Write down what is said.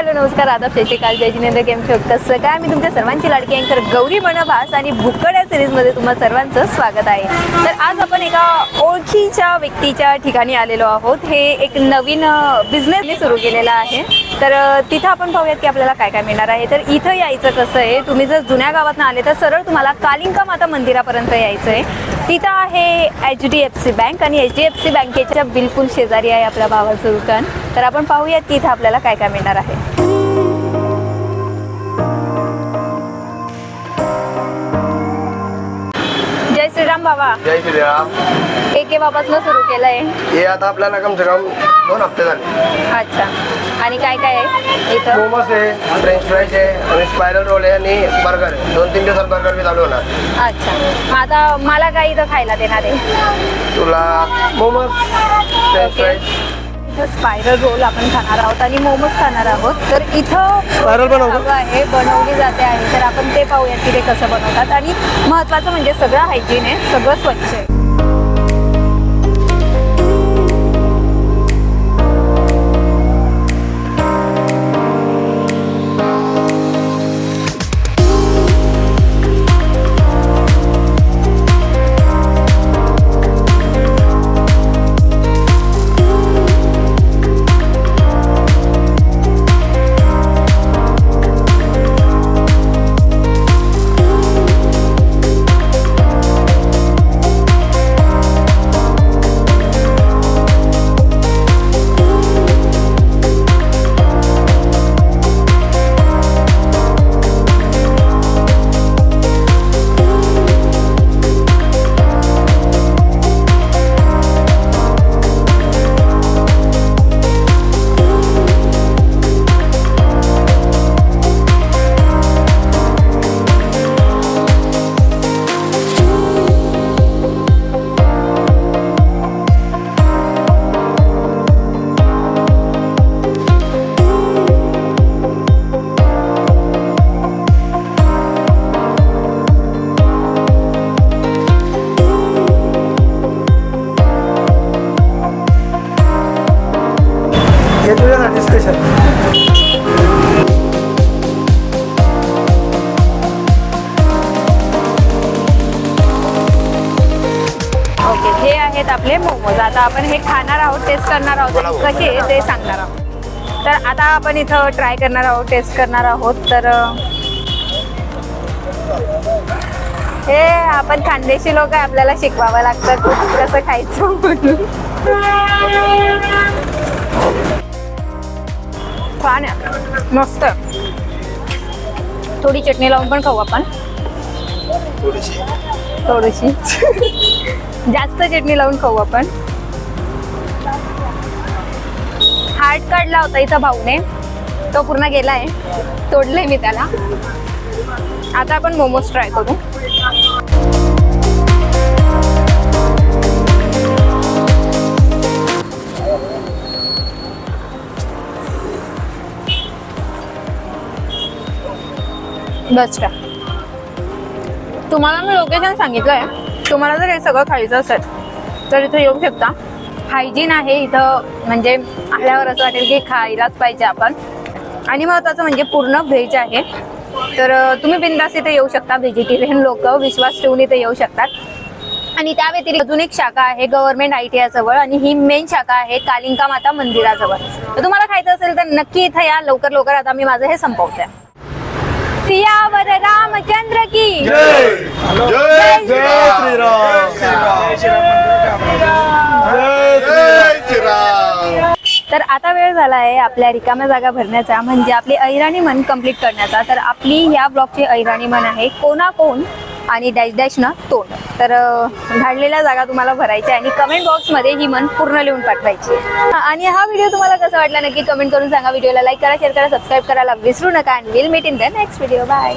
Hello नमस्कार आदाब शशिकाल जय जिनेंद्र गेम शो कसं काय? मी तुमच्या सर्वांची लाडकी अँकर गौरी बनभास आणि भुक्कड या सिरीजमध्ये तुम्हा सर्वांचं स्वागत आहे. तर आज आपण एका ओळखीच्या व्यक्तीच्या ठिकाणी आलेलो आहोत. हे एक नवीन बिझनेस सुरू केलेला आहे. तर तिथं आपण पाहूयात की आपल्याला काय काय मिळणार आहे. तर इथं यायचं कसं आहे? तुम्ही जर जुन्या गावातनं आले तर सरळ तुम्हाला कालिंका माता मंदिरापर्यंत यायचं आहे तिथं आहे H D F C bank आणि एच डी एफ सी बँकेच्या बिलकुल शेजारी आहे आपल्या भावाचं दुकान. तर आपण पाहूयात की इथं आपल्याला काय काय मिळणार आहे. जय श्रीराम बाबा. जय श्रीराम. एके बाबासनं सुरू केलंय. हे आता आपल्याला कम से कम दोन हप्ते झाले. अच्छा. आणि काय काय आहे इथं? मोमोज आहे फ्रेंच फ्राईज आहे आणि स्पायरल रोल आहे आणि बर्गर आहे. दोन तीन दिवसात बर्गर बी चालू होणार. अच्छा. मग आता मला काय इथं खायला देणार आहे? तुला मोमोज फ्रेंच. फ्राईज इथं स्पायरल रोल आपण खाणार आहोत आणि मोमोज खाणार आहोत. तर इथं बनवतो? हवं आहे बनवली जाते आहे तर आपण ते पाहूयात की ते कसं बनवतात. आणि महत्वाचं म्हणजे सगळं हायजीन आहे सगळं स्वच्छ आहे. स्पेशल ओके हे आहेत आपले मोमोज. आता आपण हे खाणार आहोत टेस्ट करणार आहोत. कसे ते सांगणार आहोत. तर आता आपण इथं ट्राय करणार आहोत टेस्ट करणार आहोत. तर हे आपण खानदेशी लोक आपल्याला शिकवावं लागतं कसं खायचं म्हणून. छान आहे मस्त. थोडी चटणी लावून पण खाऊ आपण. थोडीशी. जास्त चटणी लावून खाऊ आपण. हार्ट काढला होता इथं भाऊने. तो पूर्ण गेलाय. तोडलंय मी त्याला. आता आपण मोमोज ट्राय करू. बेस्ट तुम्हाला मी लोकेशन सांगितलं आहे तुम्हाला जर हे सगळं खायचं असेल तर इथं येऊ शकता. हायजीन आहे इथं म्हणजे आल्यावर असं वाटेल की खायलाच पाहिजे आपण. आणि महत्त्वाचं म्हणजे पूर्ण व्हेज आहे. तर तुम्ही बिंदास इथे येऊ शकता. व्हेजिटेरियन लोक विश्वास ठेवून इथे येऊ शकतात. आणि त्या व्यतिरिक्त अजून एक शाखा आहे गव्हर्नमेंट आय टी जवळ. आणि ही मेन शाखा आहे कालिंका माता मंदिराजवळ. तर तुम्हाला खायचं असेल तर नक्की इथं या. लवकर लवकर आता मी माझं हे संपवते. सियावर रामचंद्र की। जय। जय जय श्रीराम। तर आता वेळ झाला आहे आपल्या रिकाम्या जागा भरण्याचा म्हणजे आपली ऐराणी मन कंप्लीट करण्याचा. तर आपली या ब्लॉगची ऐराणी मन आहे कोणा कोण आणि डॅश डॅश ना तोंड. तर अं, जागा तुम्हाला भरायच्या आणि कमेंट बॉक्समध्ये ही मन पूर्ण लिहून पाठवायची आणि हा व्हिडिओ तुम्हाला कसा वाटला नक्की कमेंट करून सांगा. व्हिडिओला लाईक करा शेअर करा सबस्क्राईब करायला विसरू नका. आणि will meet in the next video bye